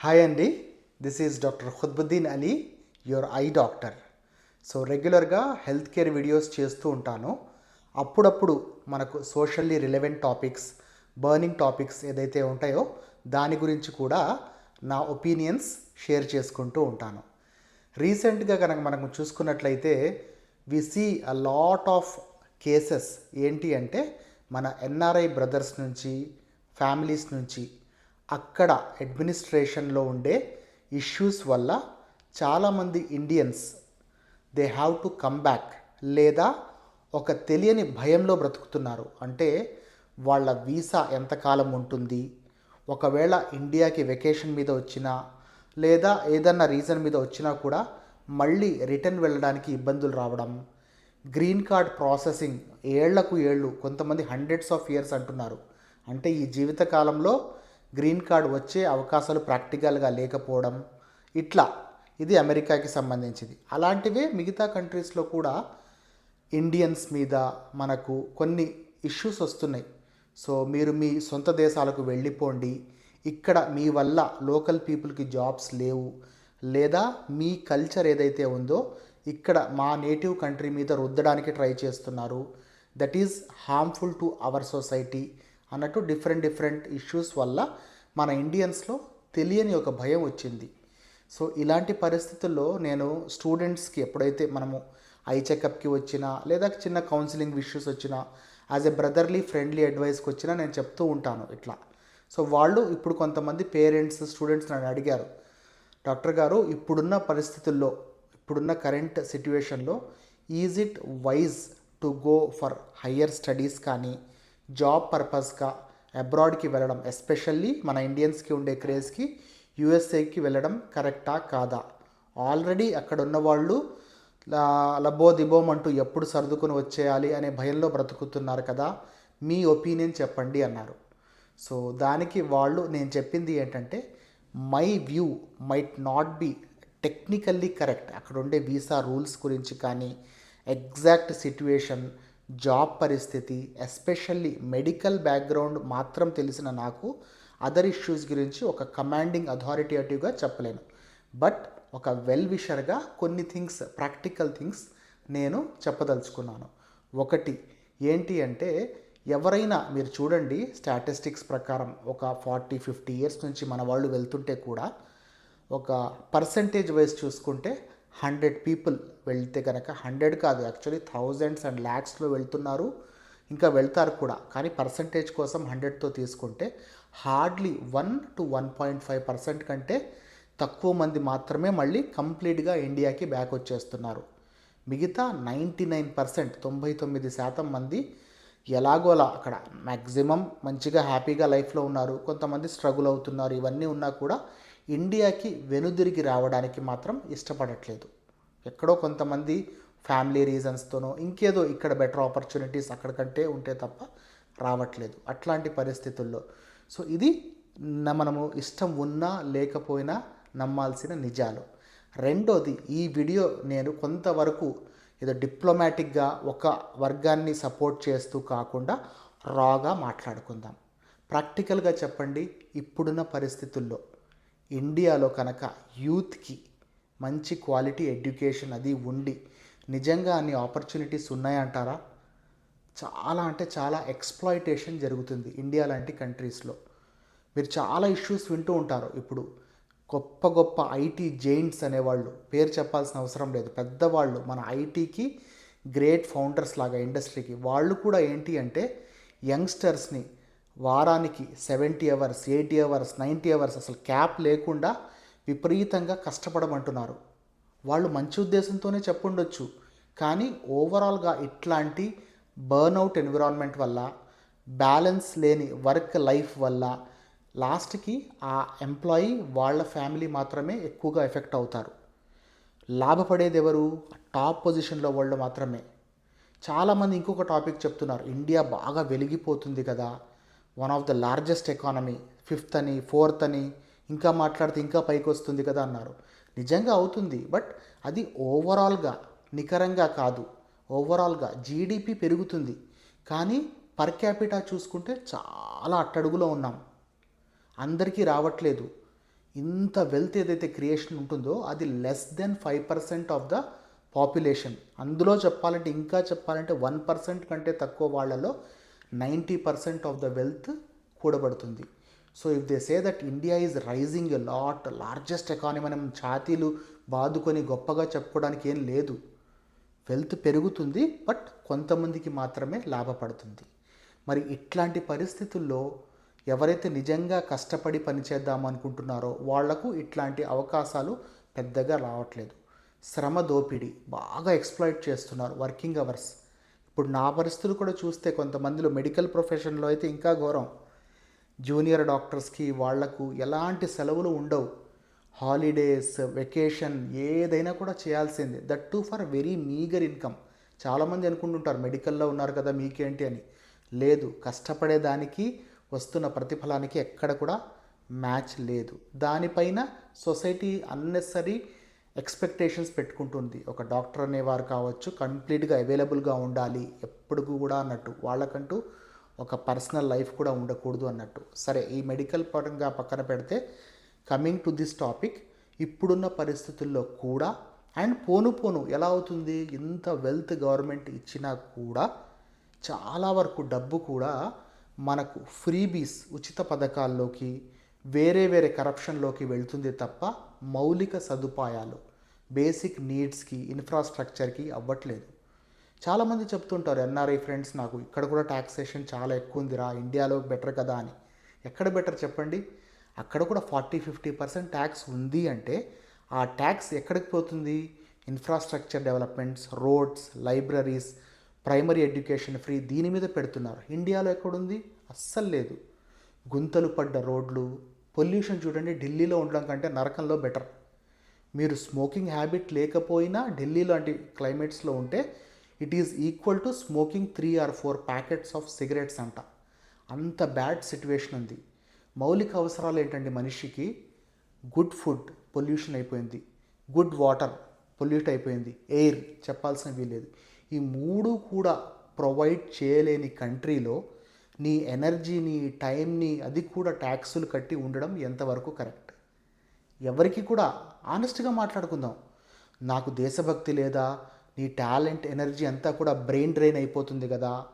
Hi అండి this is doctor Khudbuddin Ali your eye doctor so రెగ్యులర్గా health care videos చేస్తూ ఉంటాను. అప్పుడప్పుడు మనకు socially relevant topics burning topics ఏదైతే ఉంటాయో దాని గురించి కూడా నా ఒపీనియన్స్ షేర్ చేసుకుంటూ ఉంటాను. రీసెంట్గా కనుక మనం చూసుకున్నట్లయితే we see a lot of cases ఏంటి అంటే మన ఎన్ఆర్ఐ బ్రదర్స్ నుంచి ఫ్యామిలీస్ నుంచి అక్కడ అడ్మినిస్ట్రేషన్లో ఉండే ఇష్యూస్ వల్ల చాలామంది Indians they have to come back లేదా ఒక తెలియని భయంలో బ్రతుకుతున్నారు. అంటే వాళ్ళ వీసా ఎంతకాలం ఉంటుంది? ఒకవేళ ఇండియాకి వెకేషన్ మీద వచ్చినా లేదా ఏదన్నా రీజన్ మీద వచ్చినా కూడా మళ్ళీ రిటర్న్ వెళ్ళడానికి ఇబ్బందులు రావడం గ్రీన్ కార్డ్ ప్రాసెసింగ్ ఏళ్ళకు ఏళ్ళు కొంతమంది హండ్రెడ్స్ ఆఫ్ ఇయర్స్ అంటున్నారు. అంటే ఈ జీవితకాలంలో గ్రీన్ కార్డ్ వచ్చే అవకాశాలు ప్రాక్టికల్గా లేకపోవడం ఇట్లా. ఇది అమెరికాకి సంబంధించింది. అలాంటివే మిగతా కంట్రీస్లో కూడా ఇండియన్స్ మీద మనకు కొన్ని ఇష్యూస్ వస్తున్నాయి. సో మీరు మీ సొంత దేశాలకు వెళ్ళిపోండి. ఇక్కడ మీ వల్ల లోకల్ పీపుల్కి జాబ్స్ లేవు. లేదా మీ కల్చర్ ఏదైతే ఉందో ఇక్కడ మా నేటివ్ కంట్రీ మీద రుద్దడానికి ట్రై చేస్తున్నారు. That is harmful to our society. అన్నట్టు డిఫరెంట్ డిఫరెంట్ ఇష్యూస్ వల్ల మన ఇండియన్స్లో తెలియని ఒక భయం వచ్చింది. సో ఇలాంటి పరిస్థితుల్లో నేను స్టూడెంట్స్కి ఎప్పుడైతే మనము ఐ చెకప్కి వచ్చినా లేదా చిన్న కౌన్సిలింగ్ ఇష్యూస్ వచ్చినా యాజ్ ఎ బ్రదర్లీ ఫ్రెండ్లీ అడ్వైస్కి వచ్చినా నేను చెప్తూ ఉంటాను ఇట్లా. సో వాళ్ళు ఇప్పుడు కొంతమంది పేరెంట్స్ స్టూడెంట్స్ నన్ను అడిగారు. డాక్టర్ గారు ఇప్పుడున్న పరిస్థితుల్లో ఇప్పుడున్న current సిట్యువేషన్లో is it wise to go for higher studies కానీ జాబ్ పర్పస్గా అబ్రాడ్కి వెళ్ళడం ఎస్పెషల్లీ మన ఇండియన్స్కి ఉండే క్రేజ్కి యూఎస్ఏకి వెళ్ళడం కరెక్టా కాదా? ఆల్రెడీ అక్కడ ఉన్న వాళ్ళు లబో దిబోం అంటూ ఎప్పుడు సర్దుకొని వచ్చేయాలి అనే భయంలో బ్రతుకుతున్నారు కదా? మీ ఒపీనియన్ చెప్పండి అన్నారు. సో దానికి వాళ్ళు నేను చెప్పింది ఏంటంటే my view might not be technically correct. అక్కడ ఉండే వీసా రూల్స్ గురించి కానీ ఎగ్జాక్ట్ సిట్యుయేషన్ జాబ్ పరిస్థితి ఎస్పెషల్లీ మెడికల్ బ్యాక్గ్రౌండ్ మాత్రం తెలిసిన నాకు అదర్ ఇష్యూస్ గురించి ఒక కమాండింగ్ అథారిటేటివ్గా చెప్పలేను. బట్ ఒక వెల్ విషర్గా కొన్ని థింగ్స్ ప్రాక్టికల్ థింగ్స్ నేను చెప్పదలుచుకున్నాను. ఒకటి ఏంటి అంటే ఎవరైనా మీరు చూడండి స్టాటిస్టిక్స్ ప్రకారం ఒక ఫార్టీ ఫిఫ్టీ ఇయర్స్ నుంచి మన వాళ్ళు వెళ్తుంటే కూడా ఒక పర్సంటేజ్ వైజ్ చూసుకుంటే హండ్రెడ్ పీపుల్ వెళ్తే కనుక హండ్రెడ్ కాదు యాక్చువల్లీ థౌజండ్స్ అండ్ ల్యాక్స్లో వెళ్తున్నారు. ఇంకా వెళ్తారు కూడా కానీ పర్సంటేజ్ కోసం హండ్రెడ్తో తీసుకుంటే hardly one two one point five percent కంటే తక్కువ మంది మాత్రమే మళ్ళీ కంప్లీట్గా ఇండియాకి బ్యాక్ వచ్చేస్తున్నారు. మిగతా నైంటీ నైన్ పర్సెంట్ తొంభై తొమ్మిది శాతం మంది ఎలాగోలా అక్కడ మ్యాక్సిమం మంచిగా హ్యాపీగా లైఫ్లో ఉన్నారు. కొంతమంది స్ట్రగుల్ అవుతున్నారు ఇవన్నీ ఉన్నా కూడా ఇండియాకి వెనుదిరిగి రావడానికి మాత్రం ఇష్టపడట్లేదు. ఎక్కడో కొంతమంది ఫ్యామిలీ రీజన్స్తోనో ఇంకేదో ఇక్కడ బెటర్ ఆపర్చునిటీస్ అక్కడికంటే ఉంటే తప్ప రావట్లేదు అట్లాంటి పరిస్థితుల్లో. సో ఇది న- మనము ఇష్టం ఉన్నా లేకపోయినా నమ్మాల్సిన నిజాలు. రెండోది ఈ వీడియో నేను కొంతవరకు ఏదో డిప్లొమాటిక్గా ఒక వర్గాన్ని సపోర్ట్ చేస్తూ కాకుండా రాగా మాట్లాడుకుందాం. ప్రాక్టికల్గా చెప్పండి ఇప్పుడున్న పరిస్థితుల్లో. ఇండియాలో కనుక యూత్కి మంచి క్వాలిటీ ఎడ్యుకేషన్ అది ఉండి నిజంగా అన్ని ఆపర్చునిటీస్ ఉన్నాయంటారా? చాలా అంటే చాలా ఎక్స్ప్లాయిటేషన్ జరుగుతుంది ఇండియా లాంటి కంట్రీస్లో. మీరు చాలా ఇష్యూస్ వింటూ ఉంటారు ఇప్పుడు. గొప్ప గొప్ప ఐటీ జెయింట్స్ అనేవాళ్ళు పేరు చెప్పాల్సిన అవసరం లేదు. పెద్దవాళ్ళు మన ఐటీకి గ్రేట్ ఫౌండర్స్ లాగా ఇండస్ట్రీకి వాళ్ళు కూడా ఏంటి అంటే యంగ్స్టర్స్ని వారానికి seventy hours eighty hours ninety hours అసలు క్యాప్ లేకుండా విపరీతంగా కష్టపడమంటున్నారు. వాళ్ళు మంచి ఉద్దేశంతోనే చెప్పుండొచ్చు కానీ ఓవరాల్గా ఇట్లాంటి బర్న్అవుట్ ఎన్విరాన్మెంట్ వల్ల బ్యాలెన్స్ లేని వర్క్ లైఫ్ వల్ల లాస్ట్కి ఆ ఎంప్లాయీ వాళ్ళ ఫ్యామిలీ మాత్రమే ఎక్కువగా ఎఫెక్ట్ అవుతారు. లాభపడేది ఎవరు టాప్ పొజిషన్లో వాళ్ళు మాత్రమే. చాలామంది ఇంకొక టాపిక్ చెప్తున్నారు ఇండియా బాగా వెలిగిపోతుంది కదా one of the largest economy fifth అని ఫోర్త్ అని ఇంకా మాట్లాడితే ఇంకా పైకి వస్తుంది కదా అన్నారు. నిజంగా అవుతుంది బట్ అది ఓవరాల్గా నికరంగా కాదు. ఓవరాల్గా జీడిపి పెరుగుతుంది. కానీ పర్ క్యాపిటా చూసుకుంటే చాలా అట్టడుగులో ఉన్నాం. అందరికీ రావట్లేదు. ఇంత వెల్త్ ఏదైతే క్రియేషన్ ఉంటుందో అది less than five percent of the population. అందులో చెప్పాలంటే ఇంకా చెప్పాలంటే వన్ పర్సెంట్ కంటే తక్కువ వాళ్ళలో ninety percent of the wealth కూడబడుతుంది. So if they say that India is rising a lot largest economy మనం ఛాతీలు బాదుకొని గొప్పగా చెప్పుకోవడానికి ఏం లేదు. వెల్త్ పెరుగుతుంది బట్ కొంతమందికి మాత్రమే లాభపడుతుంది. మరి ఇట్లాంటి పరిస్థితుల్లో ఎవరైతే నిజంగా కష్టపడి పనిచేద్దాం అనుకుంటున్నారో వాళ్ళకు ఇట్లాంటి అవకాశాలు పెద్దగా రావట్లేదు. శ్రమ దోపిడీ బాగా ఎక్స్ప్లాయిట్ చేస్తున్నారు వర్కింగ్ అవర్స్. ఇప్పుడు నా పరిస్థితులు కూడా చూస్తే కొంతమందిలో మెడికల్ ప్రొఫెషన్లో అయితే ఇంకా ఘోరం. జూనియర్ డాక్టర్స్కి వాళ్ళకు ఎలాంటి సెలవులు ఉండవు. హాలిడేస్ వెకేషన్ ఏదైనా కూడా చేయాల్సిందే. That too for very meagre income. చాలామంది అనుకుంటుంటారు మెడికల్లో ఉన్నారు కదా మీకేంటి అని. లేదు కష్టపడేదానికి వస్తున్న ప్రతిఫలానికి ఎక్కడ కూడా మ్యాచ్ లేదు. దానిపైన సొసైటీ అన్నెసరీ ఎక్స్పెక్టేషన్స్ పెట్టుకుంటుంది. ఒక డాక్టర్ అనేవారు కావచ్చు కంప్లీట్గా అవైలబుల్గా ఉండాలి ఎప్పుడు కూడా అన్నట్టు. వాళ్ళకంటూ ఒక పర్సనల్ లైఫ్ కూడా ఉండకూడదు అన్నట్టు. సరే ఈ మెడికల్ పరంగా పక్కన పెడితే కమింగ్ టు దిస్ టాపిక్ ఇప్పుడున్న పరిస్థితుల్లో కూడా అండ్ పోను పోను ఎలా అవుతుంది? ఇంత వెల్త్ గవర్నమెంట్ ఇచ్చినా కూడా చాలా వరకు డబ్బు కూడా మనకు ఫ్రీబీస్ ఉచిత పథకాల్లోకి వేరే వేరే కరప్షన్లోకి వెళ్తుంది తప్ప మౌలిక సదుపాయాలు బేసిక్ నీడ్స్కి ఇన్ఫ్రాస్ట్రక్చర్కి అవ్వట్లేదు. చాలామంది చెప్తుంటారు ఎన్ఆర్ఐ ఫ్రెండ్స్ నాకు ఇక్కడ కూడా ట్యాక్సేషన్ చాలా ఎక్కువ ఉందిరా ఇండియాలో బెటర్ కదా అని. ఎక్కడ బెటర్ చెప్పండి? అక్కడ కూడా ఫార్టీ ఫిఫ్టీ పర్సెంట్ ట్యాక్స్ ఉంది అంటే ఆ ట్యాక్స్ ఎక్కడికి పోతుంది? Infrastructure developments roads libraries primary education free దీని మీద పెడుతున్నారు. ఇండియాలో ఎక్కడుంది? అస్సలు లేదు. గుంతలు పడ్డ రోడ్లు పొల్యూషన్ చూడండి ఢిల్లీలో ఉండడం కంటే నరకంలో బెటర్. మీరు స్మోకింగ్ హ్యాబిట్ లేకపోయినా ఢిల్లీ లాంటి క్లైమేట్స్లో ఉంటే it is equal to smoking three or four packets of cigarettes అంట. అంత బ్యాడ్ సిచ్యువేషన్ ఉంది. మౌలిక అవసరాలు ఏంటంటే మనిషికి? గుడ్ ఫుడ్ పొల్యూషన్ అయిపోయింది. గుడ్ వాటర్ పొల్యూట్ అయిపోయింది. ఎయిర్ చెప్పాల్సిన వీలేదు ఈ మూడు కూడా ప్రొవైడ్ చేయలేని కంట్రీలో నీ ఎనర్జీని టైంని అది కూడా ట్యాక్సులు కట్టి ఉండడం ఎంతవరకు కరెక్ట్? ఎవరికి కూడా ఆనెస్ట్గా మాట్లాడుకుందాం. నాకు దేశభక్తి లేదా నీ టాలెంట్ ఎనర్జీ అంతా కూడా బ్రెయిన్ డ్రైన్ అయిపోతుంది కదా.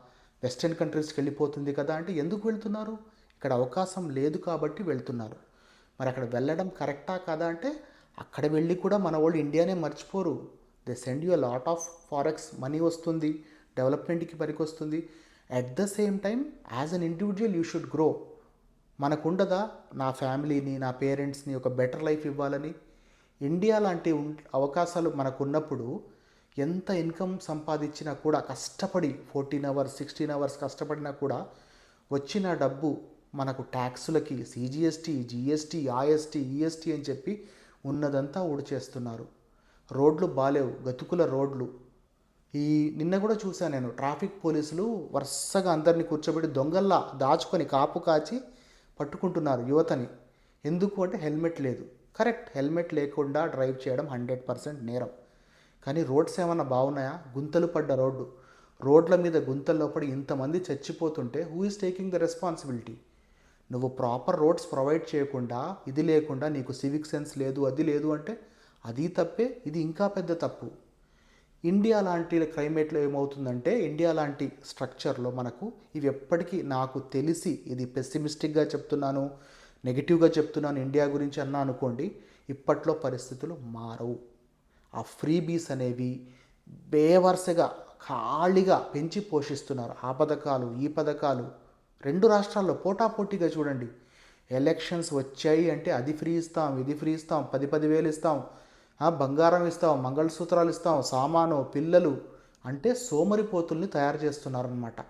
వెస్టర్న్ కంట్రీస్కి వెళ్ళిపోతుంది కదా అంటే ఎందుకు వెళ్తున్నారు? ఇక్కడ అవకాశం లేదు కాబట్టి వెళ్తున్నారు. మరి అక్కడ వెళ్ళడం కరెక్టా కాదా అంటే అక్కడ వెళ్ళి కూడా మన వాళ్ళు ఇండియానే మర్చిపోరు. They send you lot of forex money వస్తుంది. డెవలప్మెంట్కి పనికి వస్తుంది. At the same time as an individual you should grow మనకుండదా? నా ఫ్యామిలీని నా పేరెంట్స్ని ఒక బెటర్ లైఫ్ ఇవ్వాలని. ఇండియా లాంటి అవకాశాలు మనకున్నప్పుడు ఎంత ఇన్కమ్ సంపాదించినా కూడా కష్టపడి ఫోర్టీన్ అవర్స్ సిక్స్టీన్ అవర్స్ కష్టపడినా కూడా వచ్చిన డబ్బు మనకు ట్యాక్సులకి సిజిఎస్టీ జిఎస్టీ ఆఎస్టీ ఈఎస్టీ అని చెప్పి ఉన్నదంతా ఊడిచేస్తున్నారు. రోడ్లు బాలేవు గతుకుల రోడ్లు. ఈ నిన్న కూడా చూశాను నేను. ట్రాఫిక్ పోలీసులు వరుసగా అందరినీ కూర్చోబెట్టి దొంగల్లా దాచుకొని కాపు కాచి పట్టుకుంటున్నారు యువతని. ఎందుకు అంటే హెల్మెట్ లేదు. కరెక్ట్ హెల్మెట్ లేకుండా డ్రైవ్ చేయడం హండ్రెడ్ పర్సెంట్ నేరం. కానీ రోడ్స్ ఏమైనా బాగున్నాయా? గుంతలు పడ్డ రోడ్డు. రోడ్ల మీద గుంతల్లో పడి ఇంతమంది చచ్చిపోతుంటే who is taking the responsibility నువ్వు ప్రాపర్ రోడ్స్ ప్రొవైడ్ చేయకుండా ఇది లేకుండా నీకు సివిక్ సెన్స్ లేదు అది లేదు అంటే అది తప్పే ఇది ఇంకా పెద్ద తప్పు. ఇండియా లాంటి క్లైమేట్లో ఏమవుతుందంటే ఇండియా లాంటి స్ట్రక్చర్లో మనకు ఇవి ఎప్పటికీ నాకు తెలిసి ఇది పెస్సిమిస్టిక్గా చెప్తున్నాను నెగిటివ్గా చెప్తున్నాను ఇండియా గురించి అన్నా అనుకోండి ఇప్పట్లో పరిస్థితులు మారవు. ఆ ఫ్రీబీస్ అనేవి బేవరసగా ఖాళీగా పెంచి పోషిస్తున్నారు. ఆ పథకాలు ఈ పథకాలు రెండు రాష్ట్రాల్లో పోటాపోటీగా చూడండి. ఎలక్షన్స్ వచ్చాయి అంటే అది ఫ్రీ ఇస్తాం ఇది ఫ్రీ ఇస్తాం పది పది వేలు ఇస్తాం బంగారం ఇస్తాం మంగళసూత్రాలు ఇస్తాం సామాను పిల్లలు అంటే సోమరిపోతుల్ని తయారు చేస్తున్నారనమాట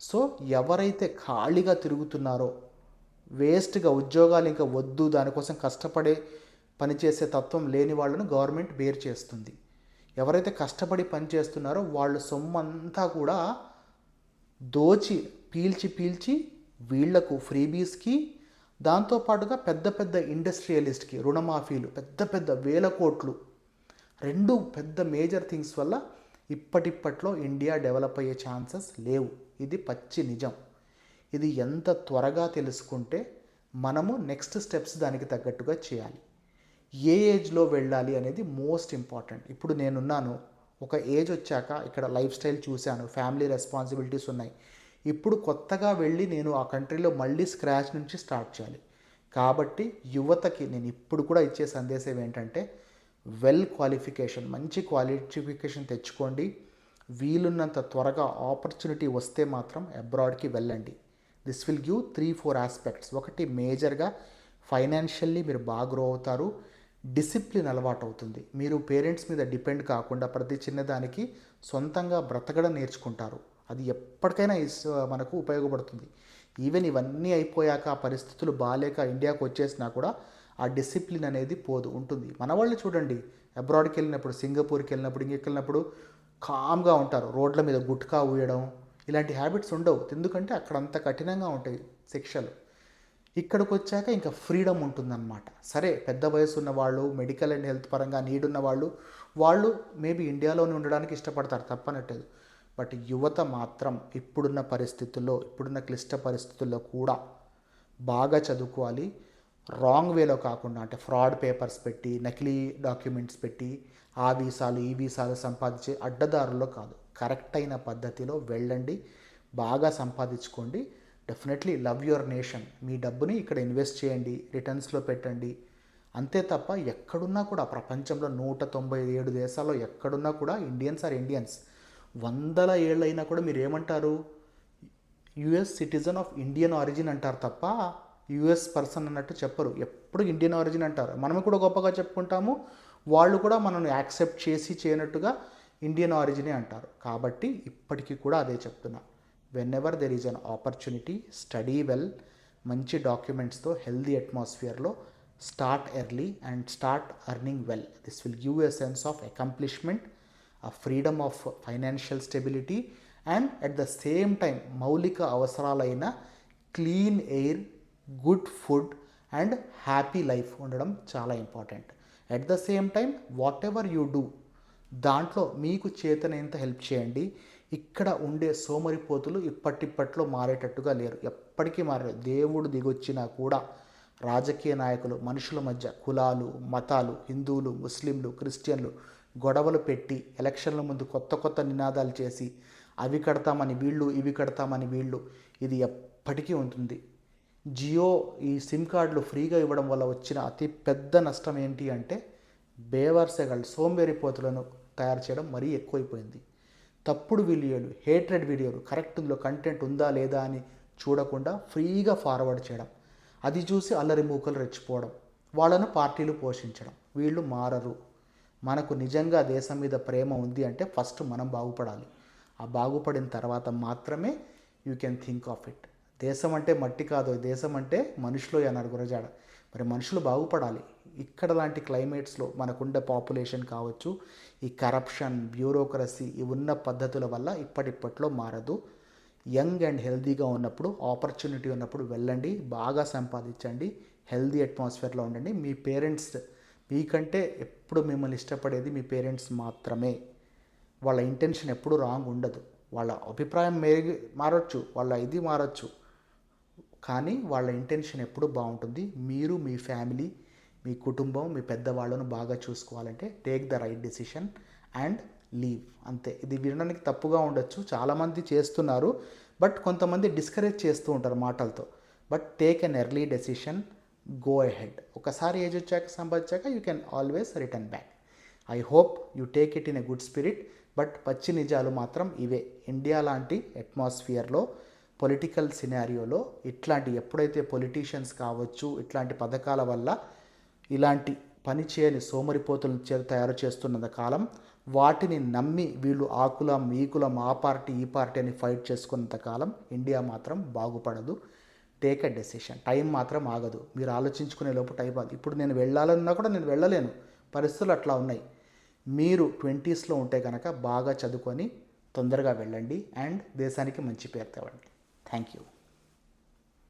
సో ఎవరైతే ఖాళీగా తిరుగుతున్నారో వేస్ట్గా ఉద్యోగాలు ఇంకా వద్దు దానికోసం కష్టపడే పనిచేసే తత్వం లేని వాళ్ళను గవర్నమెంట్ బేర్ చేస్తుంది. ఎవరైతే కష్టపడి పని చేస్తున్నారో వాళ్ళ సొమ్ము అంతా కూడా దోచి పీల్చి పీల్చి వీళ్ళకు ఫ్రీబీస్కి దాంతోపాటుగా పెద్ద పెద్ద ఇండస్ట్రియలిస్ట్కి రుణమాఫీలు పెద్ద పెద్ద వేల కోట్లు రెండు పెద్ద మేజర్ థింగ్స్ వల్ల ఇప్పటిప్పట్లో ఇండియా డెవలప్ అయ్యే ఛాన్సెస్ లేవు. ఇది పచ్చి నిజం. ఇది ఎంత త్వరగా తెలుసుకుంటే మనము నెక్స్ట్ స్టెప్స్ దానికి తగ్గట్టుగా చేయాలి. ఏ ఏజ్లో వెళ్ళాలి అనేది మోస్ట్ ఇంపార్టెంట్. ఇప్పుడు నేనున్నాను ఒక ఏజ్ వచ్చాక ఇక్కడ లైఫ్ స్టైల్ చూశాను ఫ్యామిలీ రెస్పాన్సిబిలిటీస్ ఉన్నాయి. ఇప్పుడు కొత్తగా వెళ్ళి నేను ఆ కంట్రీలో మళ్ళీ స్క్రాచ్ నుంచి స్టార్ట్ చేయాలి. కాబట్టి యువతకి నేను ఇప్పుడు కూడా ఇచ్చే సందేశం ఏంటంటే వెల్ క్వాలిఫికేషన్ మంచి క్వాలిఫికేషన్ తెచ్చుకోండి. వీలున్నంత త్వరగా ఆపర్చునిటీ వస్తే మాత్రం అబ్రాడ్కి వెళ్ళండి. This will give three four aspects ఒకటి మేజర్గా ఫైనాన్షియల్లీ మీరు బాగా గ్రో అవుతారు. డిసిప్లిన్ అలవాటు అవుతుంది. మీరు పేరెంట్స్ మీద డిపెండ్ కాకుండా ప్రతి చిన్నదానికి సొంతంగా బ్రతకడం నేర్చుకుంటారు. అది ఎప్పటికైనా మనకు ఉపయోగపడుతుంది. ఈవెన్ ఇవన్నీ అయిపోయాక ఆ పరిస్థితులు బాగాలేక ఇండియాకు వచ్చేసినా కూడా ఆ డిసిప్లిన్ అనేది పోదు ఉంటుంది. మన వాళ్ళు చూడండి అబ్రాడ్కి వెళ్ళినప్పుడు సింగపూర్కి వెళ్ళినప్పుడు ఇంకెక్కడికి వెళ్ళినప్పుడు కామ్గా ఉంటారు. రోడ్ల మీద గుట్కా ఊయడం ఇలాంటి హ్యాబిట్స్ ఉండవు. ఎందుకంటే అక్కడ అంత కఠినంగా ఉంటాయి శిక్షలు. ఇక్కడికి వచ్చాక ఇంకా ఫ్రీడమ్ ఉంటుందన్నమాట. సరే పెద్ద వయసు ఉన్న వాళ్ళు మెడికల్ అండ్ హెల్త్ పరంగా నీడ్ ఉన్న వాళ్ళు వాళ్ళు మేబీ ఇండియాలోనే ఉండడానికి ఇష్టపడతారు తప్పనట్లేదు బట్ యువత మాత్రం ఇప్పుడున్న పరిస్థితుల్లో ఇప్పుడున్న క్లిష్ట పరిస్థితుల్లో కూడా బాగా చదువుకోవాలి. రాంగ్ వేలో కాకుండా అంటే ఫ్రాడ్ పేపర్స్ పెట్టి నకిలీ డాక్యుమెంట్స్ పెట్టి ఆ వీసాలు ఈ వీసాలు సంపాదించే అడ్డదారుల్లో కాదు. కరెక్ట్ అయిన పద్ధతిలో వెళ్ళండి బాగా సంపాదించుకోండి. డెఫినెట్లీ లవ్ యువర్ నేషన్ మీ డబ్బుని ఇక్కడ ఇన్వెస్ట్ చేయండి రిటర్న్స్లో పెట్టండి. అంతే తప్ప ఎక్కడున్నా కూడా ప్రపంచంలో నూట తొంభై ఏడు దేశాల్లో ఎక్కడున్నా కూడా ఇండియన్స్ ఆర్ ఇండియన్స్ వందల ఏళ్ళైనా కూడా మీరు ఏమంటారు? US citizen of Indian origin అంటారు తప్ప యుఎస్ పర్సన్ అన్నట్టు చెప్పరు. ఎప్పుడు ఇండియన్ ఆరిజిన్ అంటారు. మనం కూడా గొప్పగా చెప్పుకుంటాము. వాళ్ళు కూడా మనల్ని యాక్సెప్ట్ చేసి చేయనట్టుగా ఇండియన్ ఆరిజినే అంటారు. కాబట్టి ఇప్పటికీ కూడా అదే చెప్తున్నా. Whenever there is an opportunity study well మంచి డాక్యుమెంట్స్తో healthy అట్మాస్ఫియర్లో start early and start earning well this will give a sense of accomplishment a freedom of financial stability and at the same time మౌలిక అవసరాలైన clean air good food and happy life ఉండడం చాలా important at the same time whatever you do దాంట్లో మీకు చేతనైనంత help చేయండి. ఇక్కడ ఉండే సోమరిపోతులు ఇప్పటిప్పట్లో మారేటట్టుగా లేరు. ఎప్పటికీ మారలేదు. దేవుడు దిగొచ్చినా కూడా రాజకీయ నాయకులు మనుషుల మధ్య కులాలు మతాలు హిందువులు ముస్లింలు క్రిస్టియన్లు గొడవలు పెట్టి ఎలక్షన్ల ముందు కొత్త కొత్త నినాదాలు చేసి అవి కడతామని వీళ్ళు ఇవి కడతామని వీళ్ళు ఇది ఎప్పటికీ ఉంటుంది. జియో ఈ సిమ్ కార్డులు ఫ్రీగా ఇవ్వడం వల్ల వచ్చిన అతి పెద్ద నష్టం ఏంటి అంటే బేవర్సెగల్ సోంబేరిపోతులను తయారు చేయడం మరీ ఎక్కువైపోయింది. తప్పుడు వీడియోలు హేట్రెడ్ వీడియోలు కరెక్ట్ ఇందులో కంటెంట్ ఉందా లేదా అని చూడకుండా ఫ్రీగా ఫార్వర్డ్ చేయడం అది చూసి అల్లరి మూకలు రెచ్చిపోవడం వాళ్ళను పార్టీలు పోషించడం వీళ్ళు మారరు. మనకు నిజంగా దేశం మీద ప్రేమ ఉంది అంటే ఫస్ట్ మనం బాగుపడాలి. ఆ బాగుపడిన తర్వాత మాత్రమే you can think of it దేశం అంటే మట్టి కాదు. దేశం అంటే మనుషులు అన్నారు గురజాడ మరి మనుషులు బాగుపడాలి. ఇక్కడ లాంటి క్లైమేట్స్లో మనకుండే పాపులేషన్ కావచ్చు ఈ కరప్షన్ బ్యూరోక్రసీ ఈ ఉన్న పద్ధతుల వల్ల ఇప్పటిప్పట్లో మారదు. యంగ్ అండ్ హెల్దీగా ఉన్నప్పుడు ఆపర్చునిటీ ఉన్నప్పుడు వెళ్ళండి బాగా సంపాదించండి హెల్దీ అట్మాస్ఫియర్లో ఉండండి. మీ పేరెంట్స్ మీకంటే ఎప్పుడు మిమ్మల్ని ఇష్టపడేది మీ పేరెంట్స్ మాత్రమే. వాళ్ళ ఇంటెన్షన్ ఎప్పుడు రాంగ్ ఉండదు. వాళ్ళ అభిప్రాయం మెరుగు మారచ్చు వాళ్ళ ఇది మారచ్చు. కానీ వాళ్ళ ఇంటెన్షన్ ఎప్పుడు బాగుంటుంది. మీరు మీ ఫ్యామిలీ మీ కుటుంబం మీ పెద్దవాళ్ళను బాగా చూసుకోవాలంటే take the right decision and leave అంతే. ఇది వినడానికి తప్పుగా ఉండొచ్చు. చాలామంది చేస్తున్నారు బట్ కొంతమంది డిస్కరేజ్ చేస్తూ ఉంటారు మాటలతో. But take an early decision go ahead ఒకసారి ఏజ్ వచ్చాక సంపాదించాక you can always return back I hope you take it in a good spirit but పచ్చి నిజాలు మాత్రం ఇవే. ఇండియా లాంటి అట్మాస్ఫియర్లో పొలిటికల్ సినారియోలో ఇట్లాంటి ఎప్పుడైతే పొలిటీషియన్స్ కావచ్చు ఇట్లాంటి పథకాల వల్ల ఇలాంటి పని చేయని సోమరిపోతులను చే తయారు చేస్తున్నంత కాలం వాటిని నమ్మి వీళ్ళు ఆ కులం ఈ కులం ఆ పార్టీ ఈ పార్టీ అని ఫైట్ చేసుకున్నంత కాలం ఇండియా మాత్రం బాగుపడదు. టేక్ ఎ డెసిషన్ టైం మాత్రం ఆగదు. మీరు ఆలోచించుకునే లోపు టైం ఆగదు. ఇప్పుడు నేను వెళ్ళాలన్నా కూడా నేను వెళ్ళలేను. పరిస్థితులు అట్లా ఉన్నాయి. మీరు ట్వంటీస్లో ఉంటే కనుక బాగా చదువుకొని తొందరగా వెళ్ళండి. అండ్ దేశానికి మంచి పేరు తేవండి. Thank you